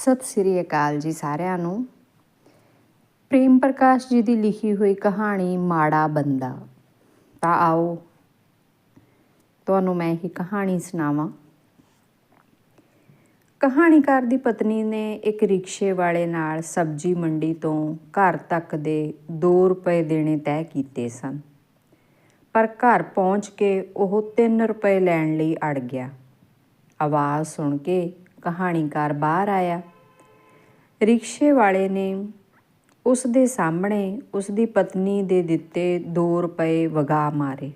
ਸਤਿ ਸ੍ਰੀ ਅਕਾਲ ਜੀ ਸਾਰਿਆਂ ਨੂੰ। ਪ੍ਰੇਮ ਪ੍ਰਕਾਸ਼ ਜੀ ਦੀ ਲਿਖੀ ਹੋਈ ਕਹਾਣੀ ਮਾੜਾ ਬੰਦਾ। ਤਾਂ ਆਓ ਤੁਹਾਨੂੰ ਮੈਂ ਇਹ ਕਹਾਣੀ ਸੁਣਾਵਾਂ। ਕਹਾਣੀਕਾਰ ਦੀ ਪਤਨੀ ਨੇ ਇੱਕ ਰਿਕਸ਼ੇ ਵਾਲੇ ਨਾਲ ਸਬਜ਼ੀ ਮੰਡੀ ਤੋਂ ਘਰ ਤੱਕ ਦੇ 2 ਰੁਪਏ ਦੇਣੇ ਤੈਅ ਕੀਤੇ ਸਨ। ਪਰ ਘਰ ਪਹੁੰਚ ਕੇ ਉਹ 3 ਰੁਪਏ ਲੈਣ ਲਈ ਅੜ ਗਿਆ। ਆਵਾਜ਼ ਸੁਣ ਕੇ ਕਹਾਣੀਕਾਰ ਬਾਹਰ ਆਇਆ। ਰਿਕਸ਼ੇ ਵਾਲੇ ਨੇ ਉਸ ਦੇ ਸਾਹਮਣੇ ਉਸ ਦੀ ਪਤਨੀ ਦੇ ਦਿੱਤੇ 2 ਰੁਪਏ ਵਗਾ ਮਾਰੇ।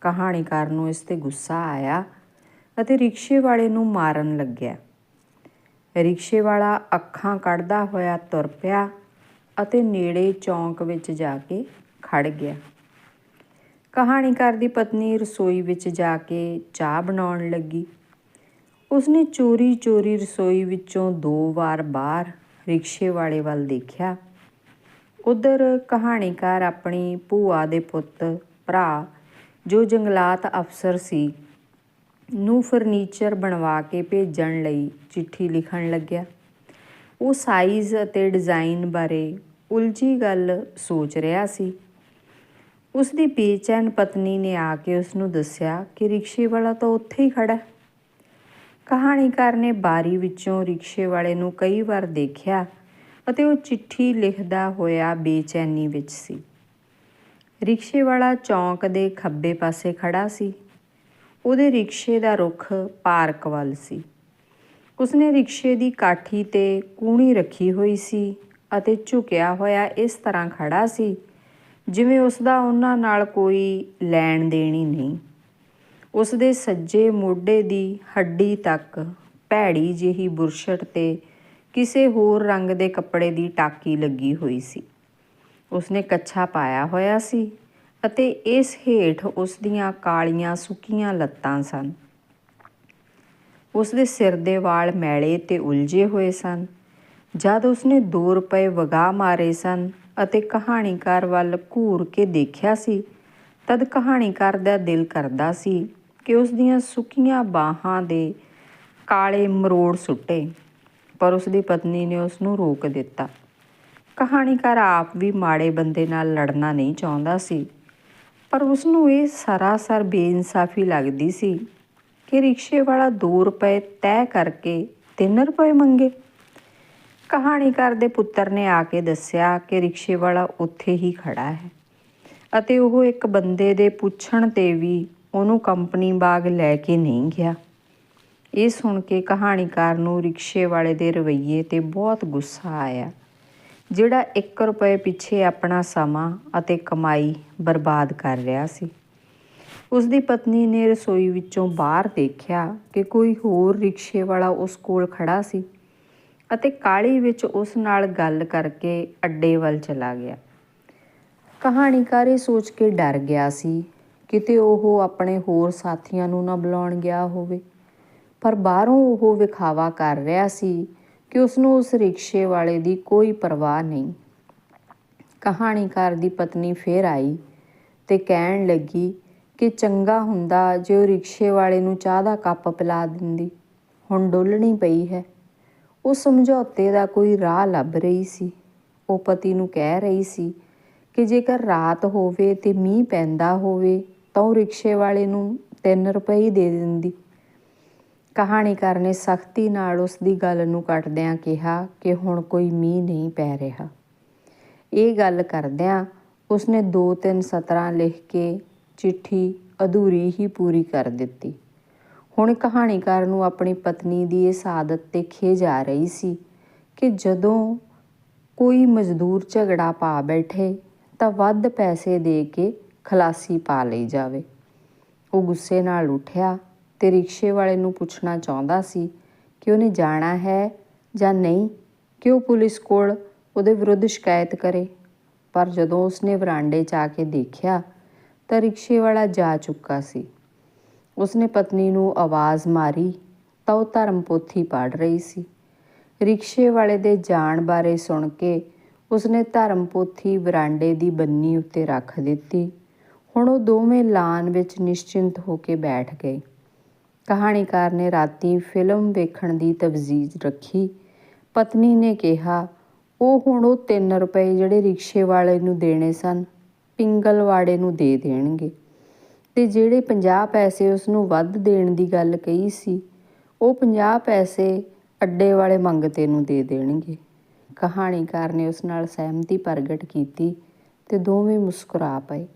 ਕਹਾਣੀਕਾਰ ਨੂੰ ਇਸ ਤੇ ਗੁੱਸਾ ਆਇਆ ਅਤੇ ਰਿਕਸ਼ੇ ਵਾਲੇ ਨੂੰ ਮਾਰਨ ਲੱਗਿਆ। ਰਿਕਸ਼ੇ ਵਾਲਾ ਅੱਖਾਂ ਕੱਢਦਾ ਹੋਇਆ ਤੁਰ ਪਿਆ ਅਤੇ ਨੇੜੇ ਚੌਂਕ ਵਿੱਚ ਜਾ ਕੇ ਖੜ ਗਿਆ। ਕਹਾਣੀਕਾਰ ਦੀ ਪਤਨੀ ਰਸੋਈ ਵਿੱਚ ਜਾ ਕੇ ਚਾਹ ਬਣਾਉਣ ਲੱਗੀ। ਉਸਨੇ ਚੋਰੀ-ਚੋਰੀ ਰਸੋਈ ਵਿੱਚੋਂ ਦੋ ਵਾਰ ਬਾਹਰ ਰਿਕਸ਼ੇ ਵਾਲੇ ਵੱਲ ਦੇਖਿਆ। ਉਧਰ ਕਹਾਣੀਕਾਰ ਆਪਣੀ ਭੂਆ ਦੇ ਪੁੱਤ, ਭਰਾ, ਜੋ ਜੰਗਲਾਤ ਅਫਸਰ ਸੀ, ਨੂੰ ਫਰਨੀਚਰ ਬਣਵਾ ਕੇ ਭੇਜਣ ਲਈ ਚਿੱਠੀ ਲਿਖਣ ਲੱਗਿਆ। ਉਹ ਸਾਈਜ਼ ਅਤੇ ਡਿਜ਼ਾਈਨ ਬਾਰੇ ਉਲਝੀ ਗੱਲ ਸੋਚ ਰਿਹਾ ਸੀ। ਉਸ ਦੀ ਬੇਚੈਨ ਪਤਨੀ ਨੇ ਆ ਕੇ ਉਸ ਨੂੰ ਦੱਸਿਆ ਕਿ ਰਿਕਸ਼ੇ ਵਾਲਾ ਤਾਂ ਉੱਥੇ ਹੀ ਖੜਾ ਹੈ। ਕਹਾਣੀਕਾਰ ਨੇ ਬਾਰੀ ਵਿੱਚੋਂ ਰਿਕਸ਼ੇ ਵਾਲੇ ਨੂੰ ਕਈ ਵਾਰ ਦੇਖਿਆ ਅਤੇ ਉਹ ਚਿੱਠੀ ਲਿਖਦਾ ਹੋਇਆ ਬੇਚੈਨੀ ਵਿੱਚ ਸੀ। ਰਿਕਸ਼ੇ ਵਾਲਾ ਚੌਂਕ ਦੇ ਖੱਬੇ ਪਾਸੇ ਖੜਾ ਸੀ। ਉਹਦੇ ਰਿਕਸ਼ੇ ਦਾ ਰੁੱਖ ਪਾਰਕ ਵੱਲ ਸੀ। ਉਸਨੇ ਰਿਕਸ਼ੇ ਦੀ ਕਾਠੀ ਤੇ ਕੂਣੀ ਰੱਖੀ ਹੋਈ ਸੀ ਅਤੇ ਝੁਕਿਆ ਹੋਇਆ ਇਸ ਤਰ੍ਹਾਂ ਖੜਾ ਸੀ ਜਿਵੇਂ ਉਸ ਦਾ ਉਹਨਾਂ ਨਾਲ ਕੋਈ ਲੈਣ ਦੇਣ ਹੀ ਨਹੀਂ। ਉਸ ਦੇ ਸੱਜੇ ਮੋਢੇ ਦੀ ਹੱਡੀ ਤੱਕ ਭੈੜੀ ਜਿਹੀ ਬੁਰਸ਼ਟ ਤੇ ਕਿਸੇ ਹੋਰ ਰੰਗ ਦੇ ਕੱਪੜੇ ਦੀ ਟਾਕੀ ਲੱਗੀ ਹੋਈ ਸੀ। ਉਸਨੇ ਕੱਛਾ ਪਾਇਆ ਹੋਇਆ ਸੀ ਅਤੇ ਇਸ ਹੇਠ ਉਸ ਦੀਆਂ ਕਾਲੀਆਂ ਸੁੱਕੀਆਂ ਲੱਤਾਂ ਸਨ। ਉਸ ਦੇ ਸਿਰ ਦੇ ਵਾਲ ਮੈਲੇ ਤੇ ਉਲਝੇ ਹੋਏ ਸਨ। ਜਦ ਉਸਨੇ 2 ਰੁਪਏ ਵਗਾ ਮਾਰੇ ਸਨ ਅਤੇ ਕਹਾਣੀਕਾਰ ਵੱਲ ਘੂਰ ਕੇ ਦੇਖਿਆ ਸੀ, ਤਦ ਕਹਾਣੀਕਾਰ ਦਾ ਦਿਲ ਕਰਦਾ ਸੀ ਕਿ ਉਸ ਦੀਆਂ ਸੁੱਕੀਆਂ ਬਾਹਾਂ ਦੇ ਕਾਲੇ ਮਰੋੜ ਸੁੱਟੇ, ਪਰ ਉਸ ਦੀ ਪਤਨੀ ਨੇ ਉਸ ਨੂੰ ਰੋਕ ਦਿੱਤਾ। ਕਹਾਣੀਕਾਰ ਆਪ ਵੀ ਮਾੜੇ ਬੰਦੇ ਨਾਲ ਲੜਨਾ ਨਹੀਂ ਚਾਹੁੰਦਾ ਸੀ, ਪਰ ਉਸ ਨੂੰ ਇਹ ਸਰਾਸਰ ਬੇਇਨਸਾਫੀ ਲੱਗਦੀ ਸੀ ਕਿ ਰਿਕਸ਼ੇ ਵਾਲਾ 2 ਰੁਪਏ ਤੈਅ ਕਰਕੇ 3 ਰੁਪਏ ਮੰਗੇ। ਕਹਾਣੀਕਾਰ ਦੇ ਪੁੱਤਰ ਨੇ ਆ ਕੇ ਦੱਸਿਆ ਕਿ ਰਿਕਸ਼ੇ ਵਾਲਾ ਉੱਥੇ ਹੀ ਖੜਾ ਹੈ ਅਤੇ ਉਹ ਇੱਕ ਬੰਦੇ ਦੇ ਪੁੱਛਣ ਤੇ ਵੀ ਉਹਨੂੰ ਕੰਪਨੀ ਬਾਗ ਲੈ ਕੇ ਨਹੀਂ ਗਿਆ। ਇਹ ਸੁਣ ਕੇ ਕਹਾਣੀਕਾਰ ਨੂੰ ਰਿਕਸ਼ੇ ਵਾਲੇ ਦੇ ਰਵੱਈਏ ਤੇ ਬਹੁਤ ਗੁੱਸਾ ਆਇਆ। ਜਿਹੜਾ 1 ਰੁਪਏ ਪਿੱਛੇ ਆਪਣਾ ਸਮਾਂ ਅਤੇ ਕਮਾਈ ਬਰਬਾਦ ਕਰ ਰਿਹਾ ਸੀ। ਉਸ ਦੀ ਪਤਨੀ ਨੇ ਰਸੋਈ ਵਿੱਚੋਂ ਬਾਹਰ ਦੇਖਿਆ ਕਿ ਕੋਈ ਹੋਰ ਰਿਕਸ਼ੇ ਵਾਲਾ ਉਸ ਕੋਲ ਖੜਾ ਸੀ ਅਤੇ ਕਾਲੀ ਵਿੱਚ ਉਸ ਨਾਲ ਗੱਲ ਕਰਕੇ ਅੱਡੇ ਵੱਲ ਚਲਾ ਗਿਆ। ਕਹਾਣੀਕਾਰ ਇਹ ਸੋਚ ਕੇ ਡਰ ਗਿਆ ਸੀ ਕਿਤੇ ਉਹ ਆਪਣੇ ਹੋਰ ਸਾਥੀਆਂ ਨੂੰ ਨਾ ਬੁਲਾਉਣ ਗਿਆ ਹੋਵੇ। ਪਰ ਬਾਹਰੋਂ ਉਹ ਵਿਖਾਵਾ ਕਰ ਰਿਹਾ ਸੀ ਕਿ ਉਸ ਨੂੰ ਉਸ ਰਿਕਸ਼ੇ ਵਾਲੇ ਦੀ ਕੋਈ ਪਰਵਾਹ ਨਹੀਂ। ਕਹਾਣੀਕਾਰ ਦੀ ਪਤਨੀ ਫੇਰ ਆਈ ਤੇ ਕਹਿਣ ਲੱਗੀ ਕਿ ਚੰਗਾ ਹੁੰਦਾ ਜੇ ਉਹ ਰਿਕਸ਼ੇ ਵਾਲੇ ਨੂੰ ਚਾਹ ਦਾ ਕੱਪ ਪਿਲਾ ਦਿੰਦੀ। ਹੁਣ ਡੋਲਣੀ ਪਈ ਹੈ। ਉਹ ਸਮਝੌਤੇ ਦਾ ਕੋਈ ਰਾਹ ਲੱਭ ਰਹੀ ਸੀ। ਉਹ ਪਤੀ ਨੂੰ ਕਹਿ ਰਹੀ ਸੀ ਕਿ ਜੇਕਰ ਰਾਤ ਹੋਵੇ ਤੇ ਮੀਂਹ ਪੈਂਦਾ ਹੋਵੇ ਤਾਂ ਉਹ ਰਿਕਸ਼ੇ ਵਾਲੇ ਨੂੰ 3 ਰੁਪਏ ਦੇ ਦਿੰਦੀ। ਕਹਾਣੀਕਾਰ ਨੇ ਸਖਤੀ ਨਾਲ ਉਸ ਦੀ ਗੱਲ ਨੂੰ ਕੱਟਦਿਆਂ ਕਿਹਾ ਕਿ ਹੁਣ ਕੋਈ ਮੀਂਹ ਨਹੀਂ ਪੈ ਰਿਹਾ। ਇਹ ਗੱਲ ਕਰਦਿਆਂ ਉਸਨੇ ਦੋ ਤਿੰਨ ਸਤਰਾਂ ਲਿਖ ਕੇ ਚਿੱਠੀ ਅਧੂਰੀ ਹੀ ਪੂਰੀ ਕਰ ਦਿੱਤੀ। ਹੁਣ ਕਹਾਣੀਕਾਰ ਨੂੰ ਆਪਣੀ ਪਤਨੀ ਦੀ ਇਸ ਆਦਤ ਤੇ ਖੇਜ ਆ ਰਹੀ ਸੀ ਕਿ ਜਦੋਂ ਕੋਈ ਮਜ਼ਦੂਰ ਝਗੜਾ ਪਾ ਬੈਠੇ ਤਾਂ ਵੱਧ ਪੈਸੇ ਦੇ ਕੇ ਖਲਾਸੀ ਪਾ ਲਈ ਜਾਵੇ। ਉਹ ਗੁੱਸੇ ਨਾਲ ਉੱਠਿਆ ਤੇ ਰਿਕਸ਼ੇ ਵਾਲੇ ਨੂੰ ਪੁੱਛਣਾ ਚਾਹੁੰਦਾ ਸੀ ਕਿ ਉਹਨੇ ਜਾਣਾ ਹੈ ਜਾਂ ਨਹੀਂ ਕਿ ਉਹ ਪੁਲਿਸ ਕੋਲ ਉਹਦੇ ਵਿਰੁੱਧ ਸ਼ਿਕਾਇਤ ਕਰੇ। ਪਰ ਜਦੋਂ ਉਸਨੇ ਵਰਾਂਡੇ 'ਚ ਆ ਕੇ ਦੇਖਿਆ ਤਾਂ ਰਿਕਸ਼ੇ ਵਾਲਾ ਜਾ ਚੁੱਕਾ ਸੀ। ਉਸਨੇ ਪਤਨੀ ਨੂੰ ਆਵਾਜ਼ ਮਾਰੀ ਤਾਂ ਉਹ ਧਰਮ ਪੋਥੀ ਪੜ੍ਹ ਰਹੀ ਸੀ। ਰਿਕਸ਼ੇ ਵਾਲੇ ਦੇ ਜਾਣ ਬਾਰੇ ਸੁਣ ਕੇ ਉਸਨੇ ਧਰਮ ਪੋਥੀ ਵਰਾਂਡੇ ਦੀ ਬੰਨੀ ਉੱਤੇ ਰੱਖ ਦਿੱਤੀ। ਹੁਣ ਉਹ ਦੋਵੇਂ ਲਾਨ ਵਿੱਚ ਨਿਸ਼ਚਿੰਤ ਹੋ ਕੇ ਬੈਠ ਗਏ। ਕਹਾਣੀਕਾਰ ਨੇ ਰਾਤੀ ਫਿਲਮ ਵੇਖਣ ਦੀ ਤਵਜੀਜ਼ ਰੱਖੀ। ਪਤਨੀ ਨੇ ਕਿਹਾ, ਉਹ ਹੁਣ ਉਹ 3 ਰੁਪਏ ਜਿਹੜੇ ਰਿਕਸ਼ੇ ਵਾਲੇ ਨੂੰ ਦੇਣੇ ਸਨ, ਪਿੰਗਲਵਾੜੇ ਨੂੰ ਦੇ ਦੇਣਗੇ। ਤੇ ਜਿਹੜੇ 50 ਪੈਸੇ ਉਸ ਨੂੰ ਵੱਧ ਦੇਣ ਦੀ ਗੱਲ ਕਹੀ ਸੀ, ਉਹ 50 ਪੈਸੇ ਅੱਡੇ ਵਾਲੇ ਮੰਗਤੇ ਨੂੰ ਦੇ ਦੇਣਗੇ। ਕਹਾਣੀਕਾਰ ਨੇ ਉਸ ਨਾਲ ਸਹਿਮਤੀ ਪ੍ਰਗਟ ਕੀਤੀ ਤੇ ਦੋਵੇਂ ਮੁਸਕਰਾ ਪਏ।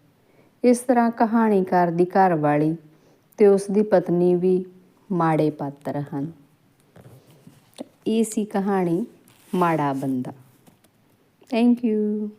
ਇਸ ਤਰ੍ਹਾਂ ਕਹਾਣੀਕਾਰ ਦੀ ਘਰਵਾਲੀ ਤੇ ਉਸ ਦੀ ਪਤਨੀ ਵੀ ਮਾੜੇ ਪਾਤਰ ਹਨ। ਇਹ ਸੀ ਕਹਾਣੀ ਮਾੜਾ ਬੰਦਾ। Thank you